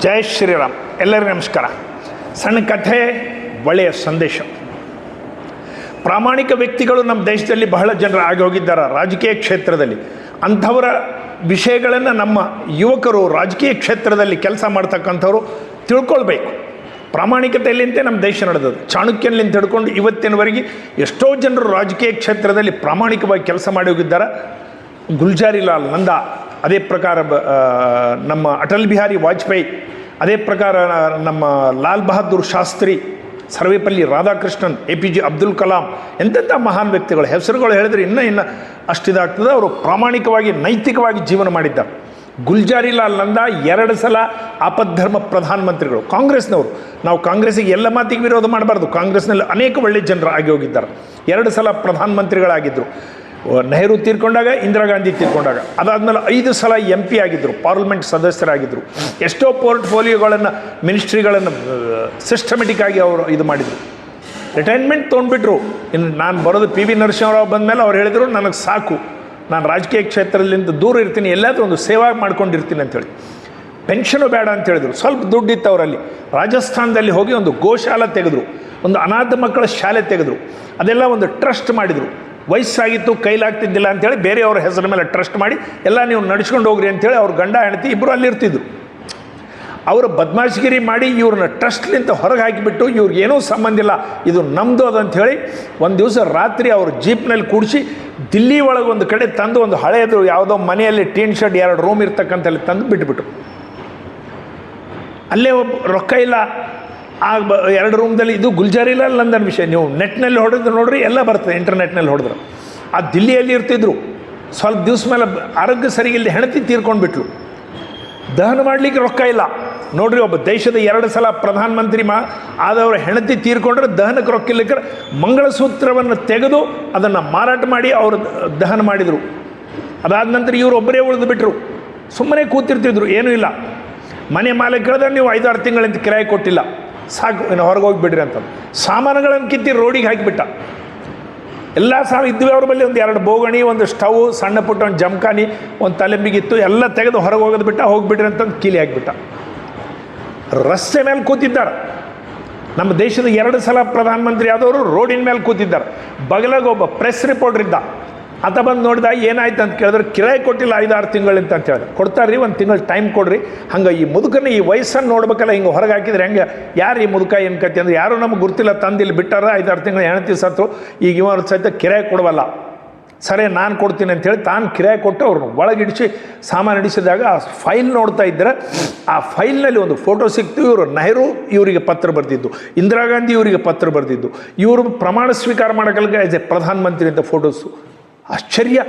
ಜೈ ಶ್ರೀರಾಮ್. ಎಲ್ಲರಿಗೂ ನಮಸ್ಕಾರ. ಸಣ್ಣ ಕಥೆ, ಒಳ್ಳೆಯ ಸಂದೇಶ. ಪ್ರಾಮಾಣಿಕ ವ್ಯಕ್ತಿಗಳು ನಮ್ಮ ದೇಶದಲ್ಲಿ ಬಹಳ ಜನರು ಆಗಿ ಹೋಗಿದ್ದಾರೆ. ರಾಜಕೀಯ ಕ್ಷೇತ್ರದಲ್ಲಿ. ಅಂಥವರ ವಿಷಯಗಳನ್ನು ನಮ್ಮ ಯುವಕರು ರಾಜಕೀಯ ಕ್ಷೇತ್ರದಲ್ಲಿ ಕೆಲಸ ಮಾಡ್ತಕ್ಕಂಥವ್ರು ತಿಳ್ಕೊಳ್ಬೇಕು. ಪ್ರಾಮಾಣಿಕತೆಯಲ್ಲಿಂತೆ ನಮ್ಮ ದೇಶ ನಡೆದದು ಚಾಣಕ್ಯನಲ್ಲಿಂದ ಹಿಡ್ಕೊಂಡು ಇವತ್ತಿನವರೆಗೆ ಎಷ್ಟೋ ಜನರು ರಾಜಕೀಯ ಕ್ಷೇತ್ರದಲ್ಲಿ ಪ್ರಾಮಾಣಿಕವಾಗಿ ಕೆಲಸ ಮಾಡಿ ಹೋಗಿದ್ದಾರೆ. ಗುಲ್ಜಾರಿಲಾಲ್ ನಂದಾ ಅದೇ ಪ್ರಕಾರ ನಮ್ಮ ಅಟಲ್ ಬಿಹಾರಿ ವಾಜಪೇಯಿ, ಅದೇ ಪ್ರಕಾರ ನಮ್ಮ Lal Bahadur Shastri, Sarvepalli Radhakrishnan A P J Abdul Kalam, ಎಂತೆಂಥ ಮಹಾನ್ ವ್ಯಕ್ತಿಗಳು, ಹೆಸರುಗಳು ಹೇಳಿದ್ರೆ ಇನ್ನೂ ಇನ್ನೂ ಅಷ್ಟಿದಾಗ್ತದೆ. ಅವರು ಪ್ರಾಮಾಣಿಕವಾಗಿ, ನೈತಿಕವಾಗಿ ಜೀವನ ಮಾಡಿದ್ದಾರೆ ಗುಲ್ಜಾರಿಲಾಲ್ ನಂದ ಎರಡು ಸಲ ಆಪದ್ಧರ್ಮ ಪ್ರಧಾನಮಂತ್ರಿಗಳು. ಕಾಂಗ್ರೆಸ್ನವರು. ನಾವು ಕಾಂಗ್ರೆಸ್ಸಿಗೆ ಎಲ್ಲ ಮಾತಿಗೆ ವಿರೋಧ ಮಾಡಬಾರ್ದು. ಕಾಂಗ್ರೆಸ್ನಲ್ಲಿ ಅನೇಕ ಒಳ್ಳೆಯ ಜನರು ಆಗಿ ಹೋಗಿದ್ದಾರೆ. ಎರಡು ಸಲ ಪ್ರಧಾನಮಂತ್ರಿಗಳಾಗಿದ್ದರು ನೆಹರು ತೀರ್ಕೊಂಡಾಗ ಇಂದಿರಾ ಗಾಂಧಿ ತೀರ್ಕೊಂಡಾಗ. ಅದಾದಮೇಲೆ ಐದು ಸಲ ಎಂ ಪಿ ಆಗಿದ್ದರು ಪಾರ್ಲಿಮೆಂಟ್ ಸದಸ್ಯರಾಗಿದ್ದರು ಎಷ್ಟೋ ಪೋರ್ಟ್ಫೋಲಿಯೋಗಳನ್ನು ಮಿನಿಸ್ಟ್ರಿಗಳನ್ನು ಸಿಸ್ಟಮೆಟಿಕ್ ಆಗಿ ಅವರು ಇದು ಮಾಡಿದರು. ರಿಟೈರ್ಮೆಂಟ್ ತೊಗೊಂಡ್ಬಿಟ್ರು. ಇನ್ನು ನಾನು ಬರೋದು ಪಿ ವಿ ನರಸಿಂಹರಾವ್ ಬಂದಮೇಲೆ ಅವ್ರು ಹೇಳಿದರು, ನನಗೆ ಸಾಕು. ನಾನು ರಾಜಕೀಯ ಕ್ಷೇತ್ರದಿಂದ ದೂರ ಇರ್ತೀನಿ, ಎಲ್ಲಾದರೂ ಒಂದು ಸೇವಾ ಮಾಡ್ಕೊಂಡಿರ್ತೀನಿ ಅಂತೇಳಿ ಪೆನ್ಷನು ಬೇಡ ಅಂತ ಹೇಳಿದರು. ಸ್ವಲ್ಪ ದುಡ್ಡಿತ್ತು ಅವರಲ್ಲಿ. ರಾಜಸ್ಥಾನದಲ್ಲಿ ಹೋಗಿ ಒಂದು ಗೋಶಾಲೆ ತೆಗೆದರು. ಒಂದು ಅನಾಥ ಮಕ್ಕಳ ಶಾಲೆ ತೆಗೆದರು. ಅದೆಲ್ಲ ಒಂದು ಟ್ರಸ್ಟ್ ಮಾಡಿದರು. ವಯಸ್ಸಾಗಿತ್ತು, ಕೈಲಾಗ್ತಿದ್ದಿಲ್ಲ ಅಂತೇಳಿ ಬೇರೆಯವ್ರ ಹೆಸರ ಮೇಲೆ ಟ್ರಸ್ಟ್ ಮಾಡಿ, ಎಲ್ಲ ನೀವು ನಡ್ಸ್ಕೊಂಡು ಹೋಗ್ರಿ ಅಂತೇಳಿ ಅವ್ರ ಗಂಡ ಹೆಂಡತಿ ಇಬ್ಬರು ಅಲ್ಲಿರ್ತಿದ್ರು. ಅವರು ಬದ್ಮಾಶ್ಗಿರಿ ಮಾಡಿ ಇವ್ರನ್ನ ಟ್ರಸ್ಟ್ಲಿಂದ ಹೊರಗೆ ಹಾಕಿಬಿಟ್ಟು ಇವ್ರಿಗೇನೂ ಸಂಬಂಧಿಲ್ಲ ಸಂಬಂಧ ಇಲ್ಲ, ಇದು ನಮ್ಮದು ಅದು ಹೇಳಿ ಒಂದು ದಿವಸ ರಾತ್ರಿ ಅವ್ರ ಜೀಪ್ನಲ್ಲಿ ಕೂಡಿಸಿ ದಿಲ್ಲಿ ಒಳಗೆ ಒಂದು ಕಡೆ ತಂದು ಒಂದು ಹಳೆಯದು ಯಾವುದೋ ಮನೆಯಲ್ಲಿ ಟೀನ್ ಶೆಡ್ ಎರಡು ರೂಮ್ ಇರ್ತಕ್ಕಂಥಲ್ಲಿ ತಂದು ಬಿಟ್ಬಿಟ್ಟು ಅಲ್ಲೇ ಒಬ್ಬ ರೊಕ್ಕ ಇಲ್ಲ ಆ ಬ ಎರಡು ರೂಮ್ದಲ್ಲಿ ಇದು ಗುಲ್ಜಾರಿಲಾಲ್ ಲಂದನ್ ವಿಷಯ. ನೀವು ನೆಟ್ನಲ್ಲಿ ಹೊಡೆದ್ರು ನೋಡ್ರಿ, ಎಲ್ಲ ಬರ್ತದೆ, ಇಂಟರ್ನೆಟ್ನಲ್ಲಿ ಹೊಡೆದ್ರು. ಆ ದಿಲ್ಲಿಯಲ್ಲಿ ಇರ್ತಿದ್ರು. ಸ್ವಲ್ಪ ದಿವ್ಸ ಮೇಲೆ ಆರೋಗ್ಯ ಸರಿಗಿಲ್ಲ ಹೆಂಡತಿ ತೀರ್ಕೊಂಡ್ಬಿಟ್ಲು. ದಹನ ಮಾಡಲಿಕ್ಕೆ ರೊಕ್ಕ ಇಲ್ಲ. ನೋಡ್ರಿ, ಒಬ್ಬ ದೇಶದ ಎರಡು ಸಲ ಪ್ರಧಾನಮಂತ್ರಿ ಮಾ ಆದವರ ಹೆಣತಿ ತೀರ್ಕೊಂಡ್ರೆ ದಹನಕ್ಕೆ ರೊಕ್ಕ ಇಲ್ಲಕ್ಕೆ ಮಂಗಳಸೂತ್ರವನ್ನು ತೆಗೆದು ಅದನ್ನು ಮಾರಾಟ ಮಾಡಿ ಅವರು ದಹನ ಮಾಡಿದರು. ಅದಾದ ನಂತರ ಇವರು ಒಬ್ಬರೇ ಉಳಿದು ಬಿಟ್ಟರು ಸುಮ್ಮನೆ ಕೂತಿರ್ತಿದ್ರು, ಏನೂ ಇಲ್ಲ. ಮನೆ ಮಾಲೀಕ ಕೇಳಿದ್ರೆ ನೀವು ಐದಾರು ತಿಂಗಳಿಂದ ಕಿರಾಯಿ ಕೊಟ್ಟಿಲ್ಲ. ಸಾಕು, ಇನ್ನು ಹೊರಗೆ ಹೋಗಿಬಿಡ್ರಿ ಅಂತ ಸಾಮಾನುಗಳನ್ನು ಕಿತ್ತಿ ರೋಡಿಗೆ ಹಾಕಿಬಿಟ್ಟ. ಎಲ್ಲ ಸಾಲ ಇದ್ವಿ ಅವ್ರ ಬಳಿ ಒಂದು ಎರಡು ಬೋಗಣಿ, ಒಂದು ಸ್ಟವ್ ಸಣ್ಣ ಪುಟ್ಟ ಒಂದು ಜಮಖಾನಿ ಒಂದು ತಲೆಂಬಿಗಿತ್ತು, ಎಲ್ಲ ತೆಗೆದು ಹೊರಗೆ ಹೋಗೋದು ಬಿಟ್ಟ, ಹೋಗಿಬಿಡ್ರಿ ಅಂತಂದು ಕೀಲಿ ಹಾಕಿಬಿಟ್ಟ. ರಸ್ತೆ ಮೇಲೆ ಕೂತಿದ್ದಾರೆ. ನಮ್ಮ ದೇಶದ ಎರಡು ಸಲ ಪ್ರಧಾನಮಂತ್ರಿ ಆದವರು ರೋಡಿನ ಮೇಲೆ ಕೂತಿದ್ದಾರೆ. ಬಗಲಾಗ ಒಬ್ಬ ಪ್ರೆಸ್ ರಿಪೋರ್ಟರ್ ಇದ್ದ. ಆತ ಬಂದು ನೋಡಿದ, ಏನಾಯ್ತು ಅಂತ ಕೇಳಿದ್ರೆ, ಕಿರಾಯಿ ಕೊಟ್ಟಿಲ್ಲ ಐದಾರು ತಿಂಗಳು ಅಂತ ಹೇಳಿದೆ ಕೊಡ್ತಾರ್ರಿ, ಒಂದು ತಿಂಗಳು ಟೈಮ್ ಕೊಡ್ರಿ. ಹಂಗೆ ಈ ಮುದುಕನ ಈ ವಯಸ್ಸನ್ನು ನೋಡ್ಬೇಕಲ್ಲ, ಹಿಂಗೆ ಹೊರಗೆ ಹಾಕಿದ್ರೆ ಹೆಂಗೆ? ಯಾರು ಈ ಮುದುಕ ಏನು ಕತ್ತಿ ಅಂದ್ರೆ, ಯಾರೂ ನಮ್ಗೆ ಗುರ್ತಿಲ್ಲ, ತಂದಿಲ್ಲಿ, ಬಿಟ್ಟಾರ, ಐದಾರು ತಿಂಗಳು ಹೆಣತಿ ಸತ್ತು, ಈಗ ಇವರು ಸಹಿತ ಕಿರಾಯಿ ಕೊಡವಲ್ಲ ಸರಿ, ನಾನು ಕೊಡ್ತೀನಿ ಅಂತೇಳಿ ತಾನು ಕಿರಾಯ ಕೊಟ್ಟು ಅವ್ರನ್ನ ಒಳಗಿಡಿಸಿ ಸಾಮಾನು ಇಡಿಸಿದಾಗ ಆ ಫೈಲ್ ನೋಡ್ತಾ ಇದ್ದರೆ ಆ ಫೈಲ್ನಲ್ಲಿ ಒಂದು ಫೋಟೋ ಸಿಕ್ತು, ಇವರು ನೆಹರು, ಇವರಿಗೆ ಪತ್ರ ಬರೆದಿದ್ದು. ಇಂದಿರಾ ಗಾಂಧಿ ಇವರಿಗೆ ಪತ್ರ ಬರೆದಿದ್ದು. ಇವರು ಪ್ರಮಾಣ ಸ್ವೀಕಾರ ಮಾಡೋಕಲ್ಗೆ ಆಸ್ ಎ ಪ್ರಧಾನಮಂತ್ರಿ ಅಂತ ಫೋಟೋಸು ಆಶ್ಚರ್ಯ.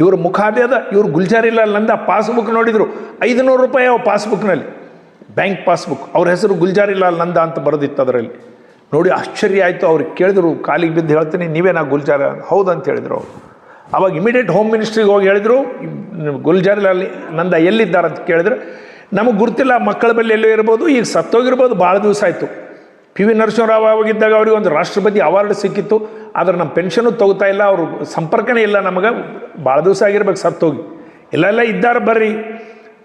ಇವರು ಮುಖ ಅದೇ, ಇವರು ಗುಲ್ಜಾರಿಲಾಲ್ ನಂದ ಪಾಸ್ಬುಕ್ ನೋಡಿದರು, ಐದುನೂರು ರೂಪಾಯಿ ಅವು ಪಾಸ್ಬುಕ್ನಲ್ಲಿ ಬ್ಯಾಂಕ್ ಪಾಸ್ಬುಕ್ ಅವ್ರ ಹೆಸರು ಗುಲ್ಜಾರಿಲಾಲ್ ನಂದ ಅಂತ ಬರೆದಿತ್ತು ಅದರಲ್ಲಿ. ನೋಡಿ ಆಶ್ಚರ್ಯ ಆಯಿತು ಅವ್ರಿಗೆ ಕೇಳಿದ್ರು, ಕಾಲಿಗೆ ಬಿದ್ದು ಹೇಳ್ತೀನಿ ನೀವೇನಾ ಗುಲ್ಜಾರ, ಹೌದು ಅಂತ ಹೇಳಿದರು ಅವರು. ಅವಾಗ ಇಮಿಡಿಯೇಟ್ ಹೋಮ್ ಮಿನಿಸ್ಟ್ರಿಗೆ ಹೋಗಿ ಹೇಳಿದರು ಗುಲ್ಜಾರಿಲಾಲ್ ನಂದ ಎಲ್ಲಿದ್ದಾರೆ ಅಂತ ಕೇಳಿದ್ರು. ನಮಗೆ ಗುರ್ತಿಲ್ಲ, ಮಕ್ಕಳ ಬಳಿ ಎಲ್ಲೋ ಇರ್ಬೋದು, ಈಗ ಸತ್ತೋಗಿರ್ಬೋದು ಭಾಳ ದಿವಸ ಆಯಿತು. ಪಿ ವಿ ನರಸಿಂಹರಾವ್ ಅವಾಗಿದ್ದಾಗ ಅವ್ರಿಗೆ ಒಂದು ರಾಷ್ಟ್ರಪತಿ ಅವಾರ್ಡ್ ಸಿಕ್ಕಿತ್ತು. ಆದ್ರೆ ನಮ್ಮ ಪೆನ್ಷನು ತಗೋತಾ ಇಲ್ಲ, ಅವರು ಸಂಪರ್ಕನೇ ಇಲ್ಲ ನಮಗೆ. ಭಾಳ ದಿವಸ ಆಗಿರ್ಬೇಕು ಸತ್ತೋಗಿ ಇಲ್ಲ ಇದ್ದಾರೆ ಬರ್ರಿ.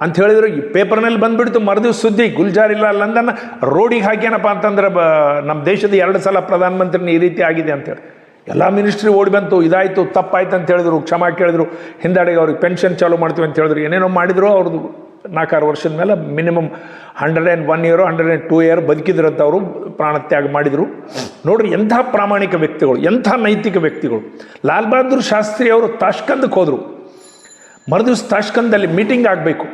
ಅಂತ ಹೇಳಿದ್ರು, ಈ ಪೇಪರ್ನಲ್ಲಿ ಬಂದುಬಿಡ್ತು, ಮರುದಿವ್ಸ ಸುದ್ದಿ, ಗುಲ್ಜಾರ್ ಇಲ್ಲ ಲಂಡನ್ ರೋಡಿಗೆ ಹಾಕ್ಯಾನಪ್ಪ ಅಂತಂದ್ರೆ ಬ, ನಮ್ಮ ದೇಶದ ಎರಡು ಸಲ ಪ್ರಧಾನಮಂತ್ರಿನ ಈ ರೀತಿ ಆಗಿದೆ ಅಂತೇಳಿ ಎಲ್ಲ ಮಿನಿಸ್ಟ್ರಿ ಓಡಿ ಬಂತು, ಇದಾಯಿತು, ತಪ್ಪಾಯ್ತು ಅಂತ ಹೇಳಿದ್ರು, ಕ್ಷಮಾ ಕೇಳಿದ್ರು. ಹಿಂದಾಡಿಗೆ ಅವ್ರಿಗೆ ಪೆನ್ಷನ್ ಚಾಲೂ ಮಾಡ್ತೀವಿ ಅಂತ ಹೇಳಿದ್ರು. ಏನೇನೋ ಮಾಡಿದ್ರು ಅವ್ರದ್ದು. ನಾಲ್ಕಾರು ವರ್ಷದ ಮೇಲೆ minimum hundred and one year, hundred and two year ಬದುಕಿದ್ರಂತ ಅವರು ಪ್ರಾಣತ್ಯಾಗ ಮಾಡಿದರು. ನೋಡ್ರಿ, ಎಂಥ ಪ್ರಾಮಾಣಿಕ ವ್ಯಕ್ತಿಗಳು, ಎಂಥ ನೈತಿಕ ವ್ಯಕ್ತಿಗಳು. ಲಾಲ್ ಬಹದ್ದೂರ್ ಶಾಸ್ತ್ರಿ ಅವರು ತಾಷ್ಕಂದಕ್ಕೆ ಹೋದರು. ಮರುದಿವ್ಸ ತಾಷ್ಕಂದಲ್ಲಿ ಮೀಟಿಂಗ್ ಆಗಬೇಕು.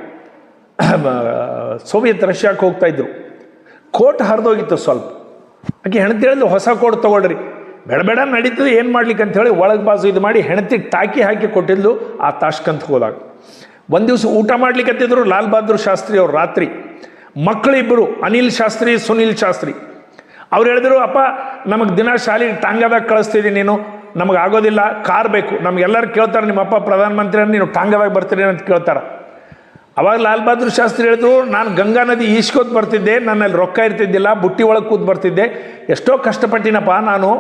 ಸೋವಿಯತ್ ರಷ್ಯಾಕ್ಕೆ ಹೋಗ್ತಾಯಿದ್ರು ಕೋಟ್ ಹರಿದೋಗಿತ್ತು ಸ್ವಲ್ಪ. ಆಕೆ ಹೆಣತಿ ಹೇಳಿದ್ಲು, ಹೊಸ ಕೋಟ್ ತೊಗೊಳ್ರಿ. ಬೇಡ ಬೇಡ, ನಡೀತದೆ, ಏನು ಮಾಡ್ಲಿಕ್ಕೆ ಅಂತ ಹೇಳಿ ಒಳಗೆ ಬಾಜು ಇದು ಮಾಡಿ ಹೆಣತಿ ಟಾಕಿ ಹಾಕಿ ಕೊಟ್ಟಿದ್ಲು, ಆ ತಾಷ್ಕಂದಕ್ಕೆ ಹೋದಾಗ. ಒಂದು ದಿವಸ ಊಟ ಮಾಡ್ಲಿಕ್ಕತ್ತಿದ್ರು ಲಾಲ್ ಬಹದ್ದೂರ್ ಶಾಸ್ತ್ರಿ ಅವರು ರಾತ್ರಿ. ಮಕ್ಕಳಿಬ್ಬರು ಅನಿಲ್ ಶಾಸ್ತ್ರಿ, ಸುನಿಲ್ ಶಾಸ್ತ್ರಿ. ಅವ್ರು ಹೇಳಿದ್ರು, ಅಪ್ಪ, ನಮಗೆ ದಿನ ಶಾಲೆಗೆ ಟಾಂಗದಾಗ ಕಳಿಸ್ತಿದ್ದೀನಿ ನೀನು. ನಮಗೆ ಆಗೋದಿಲ್ಲ, ಕಾರ್ ಬೇಕು. ನಮಗೆಲ್ಲರೂ ಕೇಳ್ತಾರೆ, ನಿಮ್ಮ ಅಪ್ಪ ಪ್ರಧಾನಮಂತ್ರಿ ನೀನು ಟಾಂಗಾದಾಗ ಬರ್ತೀರಿ ಅಂತ ಕೇಳ್ತಾರೆ. ಅವಾಗ ಲಾಲ್ ಬಹದ್ದೂರ್ ಶಾಸ್ತ್ರಿ ಹೇಳಿದ್ರು, ನಾನು ಗಂಗಾ ನದಿ ಈಸ್ಕೋತ್ ಬರ್ತಿದ್ದೆ, ನನ್ನಲ್ಲಿ ರೊಕ್ಕ ಇರ್ತಿದ್ದಿಲ್ಲ, ಬುಟ್ಟಿ ಒಳಗೆ ಕೂತ್ ಬರ್ತಿದ್ದೆ. ಎಷ್ಟೋ ಕಷ್ಟಪಟ್ಟಿನಪ್ಪ ನಾನು.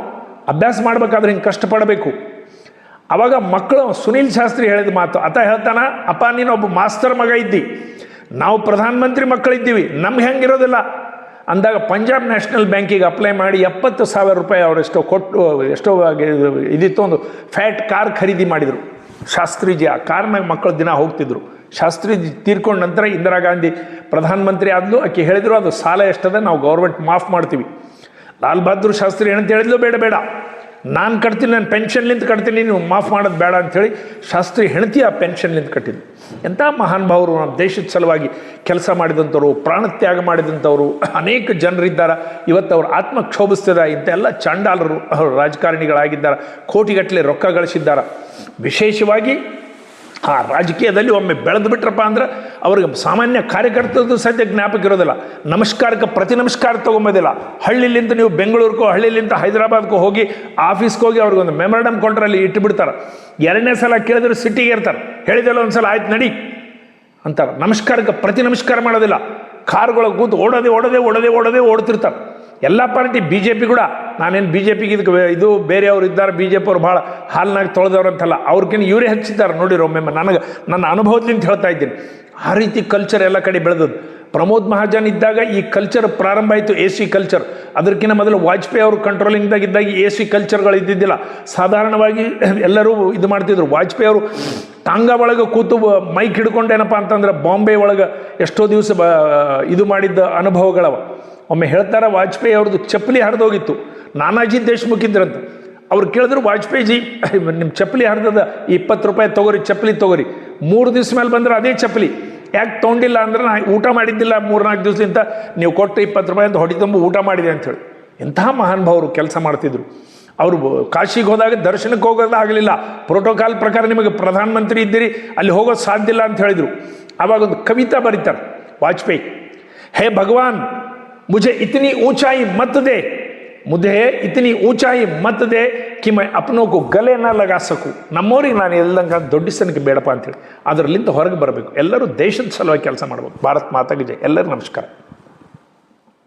ಅಭ್ಯಾಸ ಮಾಡ್ಬೇಕಾದ್ರೆ ಹಿಂಗೆ ಕಷ್ಟಪಡಬೇಕು. ಅವಾಗ ಮಕ್ಕಳು ಸುನೀಲ್ ಶಾಸ್ತ್ರಿ ಹೇಳಿದ ಮಾತು. ಆತ ಹೇಳ್ತಾನ, ಅಪ್ಪ, ನೀನು ಒಬ್ಬ ಮಾಸ್ತರ್ ಮಗ ಇದ್ದಿ. ನಾವು ಪ್ರಧಾನಮಂತ್ರಿ ಮಕ್ಕಳಿದ್ದೀವಿ. ನಮ್ಗೆ ಹೆಂಗಿರೋದಿಲ್ಲ? ಅಂದಾಗ ಪಂಜಾಬ್ ನ್ಯಾಷನಲ್ ಬ್ಯಾಂಕಿಗೆ ಅಪ್ಲೈ ಮಾಡಿ ಎಪ್ಪತ್ತು ಸಾವಿರ ರೂಪಾಯಿ ಅವರೆಷ್ಟೋ ಕೊಟ್ಟು, ಎಷ್ಟೋ ಇದಿತ್ತು ಒಂದು ಫ್ಯಾಟ್ ಕಾರ್ ಖರೀದಿ ಮಾಡಿದರು. ಶಾಸ್ತ್ರೀಜಿ ಆ ಕಾರ್ನಾಗ ಮಕ್ಕಳು ದಿನ ಹೋಗ್ತಿದ್ರು. ಶಾಸ್ತ್ರೀಜಿ ತೀರ್ಕೊಂಡ ನಂತರ ಇಂದಿರಾ ಗಾಂಧಿ ಪ್ರಧಾನಮಂತ್ರಿ ಆದ್ಲು, ಆಕೆ ಹೇಳಿದ್ರು, ಅದು ಸಾಲ ಎಷ್ಟದ? ನಾವು ಗೌರ್ಮೆಂಟ್ ಮಾಫ್ ಮಾಡ್ತೀವಿ. ಲಾಲ್ ಬಹದ್ದೂರ್ ಶಾಸ್ತ್ರಿ ಏನಂತ ಹೇಳಿದ್ಲು, ಬೇಡ ಬೇಡ. ನಾನು ಕಟ್ತೀನಿ, ನಾನು ಪೆನ್ಷನ್ಲಿಂದ ಕಟ್ತೀನಿ, ನೀವು ಮಾಫ್ ಮಾಡೋದು ಬೇಡ ಅಂಥೇಳಿ ಶಾಸ್ತ್ರಿ ಹೆಣತಿ ಆ ಪೆನ್ಷನ್ಲಿಂದ ಕಟ್ಟಿದ್ದು. ಎಂಥ ಮಹಾನ್ ಭಾವರು ನಮ್ಮ ದೇಶದ ಸಲುವಾಗಿ ಕೆಲಸ ಮಾಡಿದಂಥವ್ರು ಪ್ರಾಣತ್ಯಾಗ ಮಾಡಿದಂಥವ್ರು, ಅನೇಕ ಜನರಿದ್ದಾರೆ ಇವತ್ತು ಅವ್ರು ಆತ್ಮ ಕ್ಷೋಭಿಸ್ತದ ಇಂಥೆಲ್ಲ ಚಾಂಡಾಲರು ಅವರು ರಾಜಕಾರಣಿಗಳಾಗಿದ್ದಾರೆ, ಕೋಟಿಗಟ್ಟಲೆ ರೊಕ್ಕ ಗಳಿಸಿದ್ದಾರೆ. ವಿಶೇಷವಾಗಿ ಆ ರಾಜಕೀಯದಲ್ಲಿ ಒಮ್ಮೆ ಬೆಳೆದು ಬಿಟ್ರಪ್ಪ ಅಂದ್ರೆ ಅವ್ರಿಗೆ ಸಾಮಾನ್ಯ ಕಾರ್ಯಕರ್ತರದ್ದು ಸದ್ಯ ಜ್ಞಾಪಕ ಇರೋದಿಲ್ಲ. ನಮಸ್ಕಾರಕ್ಕೆ ಪ್ರತಿ ನಮಸ್ಕಾರ ತಗೊಂಬೋದಿಲ್ಲ. ಹಳ್ಳಿಲಿಂದ ನೀವು ಬೆಂಗಳೂರಿಗೋ ಹಳ್ಳಿಲಿಂದ ಹೈದರಾಬಾದ್ಗೂ ಹೋಗಿ ಆಫೀಸ್ಗೆ ಹೋಗಿ ಅವ್ರಿಗೊಂದು ಮೆಮೊರಡಮ್ ಕೊಟ್ಟರೆ ಅಲ್ಲಿ ಇಟ್ಟುಬಿಡ್ತಾರೆ. ಎರಡನೇ ಸಲ ಕೇಳಿದ್ರೆ ಸಿಟ್ಟಿಗೆ ಇರ್ತಾರೆ. ಹೇಳಿದೆಲ್ಲ ಒಂದು ಸಲ ಆಯ್ತು, ನಡಿ. ಅಂತಾರೆ. ನಮಸ್ಕಾರಕ್ಕೆ ಪ್ರತಿ ನಮಸ್ಕಾರ ಮಾಡೋದಿಲ್ಲ. ಕಾರ್ಗಳಿಗೆ ಕೂತು ಓಡೋದೆ ಓಡೋದೆ ಓಡೋದೆ ಓಡೋದೆ ಓಡ್ತಿರ್ತಾರೆ. ಎಲ್ಲ ಪಾರ್ಟಿ ಬಿ ಜೆ ಪಿ ಕೂಡ ನಾನೇನು ಬಿ ಜೆ ಪಿಗೆ ಇದು ಬೇರೆಯವ್ರು ಇದ್ದಾರೆ ಬಿ ಜೆ ಪಿ ಅವ್ರು ಭಾಳ ಹಾಲ್ನಾಗ ತೊಳೆದವ್ರು ಅಂತಲ್ಲ ಅವ್ರಿಗಿನ್ನ ಇವರೇ ಹಚ್ಚಿದ್ದಾರೆ ನೋಡಿರಿ ಒಮ್ಮೆ ನನಗೆ ನನ್ನ ಅನುಭವದಿಂದ ಹೇಳ್ತಾ ಇದ್ದೀನಿ. ಆ ರೀತಿ ಕಲ್ಚರ್ ಎಲ್ಲ ಕಡೆ ಬೆಳೆದದ್ದು. ಪ್ರಮೋದ್ ಮಹಾಜನ್ ಇದ್ದಾಗ ಈ ಕಲ್ಚರ್ ಪ್ರಾರಂಭ ಆಯಿತು, ಎ ಸಿ ಕಲ್ಚರ್ ಅದಕ್ಕಿಂತ ಮೊದಲು ವಾಜಪೇಯಿ ಅವರು ಕಂಟ್ರೋಲಿಂಗ್ದಾಗ ಇದ್ದಾಗ ಎ ಸಿ ಕಲ್ಚರ್ಗಳು ಇದ್ದಿದ್ದಿಲ್ಲ. ಸಾಧಾರಣವಾಗಿ ಎಲ್ಲರೂ ಇದು ಮಾಡ್ತಿದ್ರು. ವಾಜಪೇಯಿ ಅವರು ತಾಂಗ ಒಳಗೆ ಕೂತು ಮೈಕ್ ಹಿಡ್ಕೊಂಡೇನಪ್ಪ ಅಂತಂದ್ರೆ ಬಾಂಬೆ ಒಳಗೆ ಎಷ್ಟೋ ದಿವಸ ಇದು ಮಾಡಿದ್ದ ಅನುಭವಗಳವ. ಒಮ್ಮೆ ಹೇಳ್ತಾರೆ ವಾಜಪೇಯಿ ಅವ್ರದ್ದು ಚಪ್ಪಲಿ ಹರಿದೋಗಿತ್ತು. ನಾನಾಜಿ ದೇಶ್ಮುಖ್ ಇದ್ರಂತ. ಅವ್ರು ಕೇಳಿದ್ರು ವಾಜಪೇಯಿಜಿ ನಿಮ್ಮ ಚಪ್ಪಲಿ ಹರಿದದ ಇಪ್ಪತ್ತು ರೂಪಾಯಿ ತೊಗೋರಿ, ಚಪ್ಪಲಿ ತೊಗೋರಿ. ಮೂರು ದಿವ್ಸ ಮೇಲೆ ಬಂದ್ರೆ ಅದೇ ಚಪ್ಪಲಿ. ಯಾಕೆ ತೊಗೊಂಡಿಲ್ಲ ಅಂದ್ರೆ ನಾ ಊಟ ಮಾಡಿದ್ದಿಲ್ಲ ಮೂರ್ನಾಲ್ಕು ದಿವಸದಿಂದ ನೀವು ಕೊಟ್ಟು ಇಪ್ಪತ್ತು ರೂಪಾಯಿ ಅಂತ ಹೊಡಿತುಂಬ ಊಟ ಮಾಡಿದೆ ಅಂಥೇಳಿ ಮಹಾನ್ ಮಹಾನುಭಾವರು ಕೆಲಸ ಮಾಡ್ತಿದ್ರು. ಅವರು ಕಾಶಿಗೆ ಹೋದಾಗ ದರ್ಶನಕ್ಕೆ ಹೋಗೋದಾಗ್ಲಿಲ್ಲ ಪ್ರೋಟೋಕಾಲ್ ಪ್ರಕಾರ ನಿಮಗೆ ಪ್ರಧಾನಮಂತ್ರಿ ಇದ್ದೀರಿ, ಅಲ್ಲಿ ಹೋಗೋದು ಸಾಧ್ಯ ಇಲ್ಲ ಅಂತ ಹೇಳಿದರು. ಆವಾಗ ಒಂದು ಕವಿತಾ ಬರೀತಾರೆ, ವಾಜಪೇಯಿ, ಹೇ ಭಗವಾನ್, ಮುಜೆ ಇತನಿ ಊಚಾಯಿ ಮತ್ತದೇ मुझे इतनी ऊंचाई मत दे कि मैं अपनों को ಗಲೆ ನ ಲಗಾ ಸಕು ನಮ್ಮವ್ರಿಗೆ ನಾನು ಎಲ್ಲಂಗ ದೊಡ್ಡಿಸನಿಗೆ ಬೇಡಪ್ಪ ಅಂತೇಳಿ ಅದರಲ್ಲಿಂದ ಹೊರಗೆ ಬರಬೇಕು ಎಲ್ಲರೂ ದೇಶದ ಸಲುವಾಗಿ ಕೆಲಸ ಮಾಡಬೇಕು ಭಾರತ್ ಮಾತಾಗಿ ಜೈ ಎಲ್ಲರೂ ನಮಸ್ಕಾರ